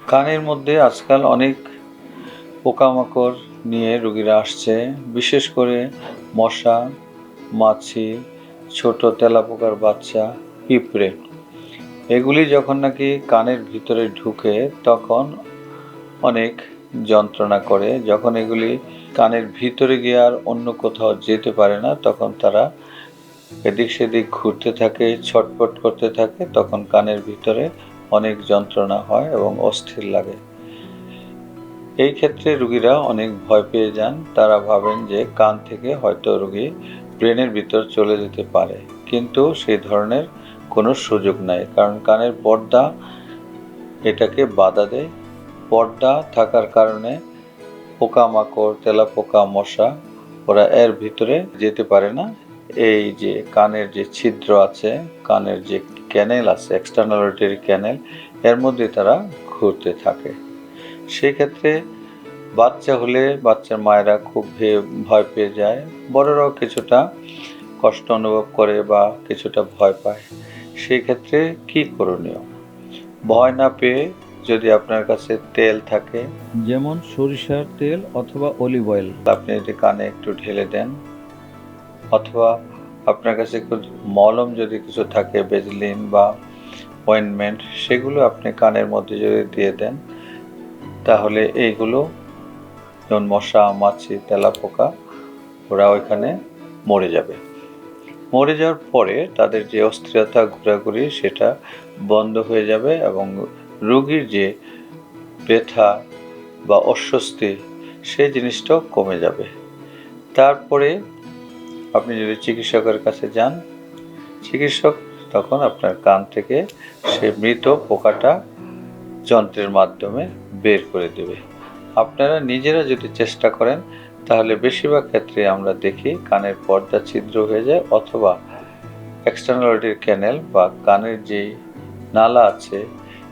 কানের মধ্যে আজকাল অনেক পোকামাকড় নিয়ে রুগীরা আসছে, বিশেষ করে মশা, মাছি, ছোট তেলাপোকার বাচ্চা, পিঁপড়ে। এগুলি যখন নাকি কানের ভিতরে ঢুকে তখন অনেক যন্ত্রণা করে। যখন এগুলি কানের ভিতরে গিয়ে আর অন্য কোথাও যেতে পারে না, তখন তারা এদিক সেদিক ঘুরতে থাকে ছটপট করতে থাকে, তখন কানের ভিতরে অনেক যন্ত্রণা হয় এবং অস্থির লাগে। এই ক্ষেত্রে রুগীরা অনেক ভয় পেয়ে যান। তারা ভাবেন যে কান থেকে হয়তো রুগী ব্রেনের ভিতর চলে যেতে পারে। কিন্তু সেই ধরনের কোনো সুযোগ নাই, কারণ কানের পর্দা এটাকে বাধা দেয়। পর্দা থাকার কারণে পোকামাকড়, তেলাপোকা, মশা ওরা এর ভিতরে যেতে পারে না। এই যে কানের যে ছিদ্র আছে, কানের যে ক্যানেল আছে এক্সটার্নাল অডিটরি ক্যানেল এর মধ্যে তারা ঘুরতে থাকে। সেক্ষেত্রে বাচ্চা হলে বাচ্চার মায়েরা খুব ভয় পেয়ে যায়। বড়রাও কিছুটা কষ্ট অনুভব করে বা কিছুটা ভয় পায়। সেই ক্ষেত্রে কি করণীয়? ভয় না পেয়ে যদি আপনার কাছে তেল থাকে যেমন সরিষার তেল অথবা অলিভ অয়েল আপনি যদি কানে একটু ঢেলে দেন অথবা আপনার কাছে মলম যদি কিছু থাকে বেজলিন বা অয়েনমেন্ট সেগুলো আপনি কানের মধ্যে যদি দিয়ে দেন, তাহলে এইগুলো যেমন মশা, মাছি, তেলাপোকা, ওরা ওইখানে মরে যাবে। মরে যাওয়ার পরে তাদের যে অস্থিরতা, ঘোরাঘুরি, সেটা বন্ধ হয়ে যাবে এবং রোগীর যে ব্যথা বা অস্বস্তি, সেই জিনিসটাও কমে যাবে। তারপরে আপনি যদি চিকিৎসকের কাছে যান, চিকিৎসক তখন আপনার কান থেকে সে মৃত পোকাটা যন্ত্রের মাধ্যমে বের করে দেবে। আপনারা নিজেরা যদি চেষ্টা করেন, তাহলে বেশিরভাগ ক্ষেত্রে আমরা দেখি কানের পর্দা ছিদ্র হয়ে যায় অথবা এক্সটার্নাল ক্যানেল বা কানের যে নালা আছে,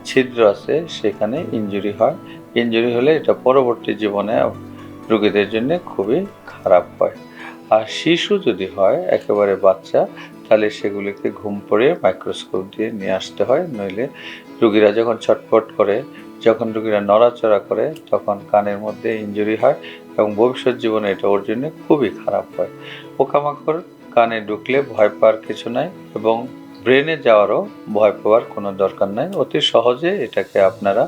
ছিদ্র আছে, সেখানে ইনজুরি হয়। ইনজুরি হলে এটা পরবর্তী জীবনে রোগীদের জন্য খুবই খারাপ হয়। আর শিশু যদি হয়, একেবারে বাচ্চা, তাহলে সেগুলিকে ঘুম পড়িয়ে মাইক্রোস্কোপ দিয়ে নিয়ে আসতে হয়। নইলে রুগীরা যখন ছটফট করে, যখন রুগীরা নড়াচড়া করে, তখন কানের মধ্যে ইনজুরি হয় এবং ভবিষ্যৎ জীবনে এটা ওর জন্য খুবই খারাপ হয়। পোকামাকড় কানে ঢুকলে ভয় পাওয়ার কিছু নাই এবং ব্রেনে যাওয়ারও ভয় পাওয়ার কোনো দরকার নাই। অতি সহজে এটাকে আপনারা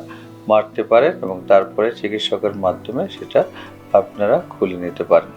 মারতে পারেন এবং তারপরে চিকিৎসকের মাধ্যমে সেটা আপনারা খুলে নিতে পারেন।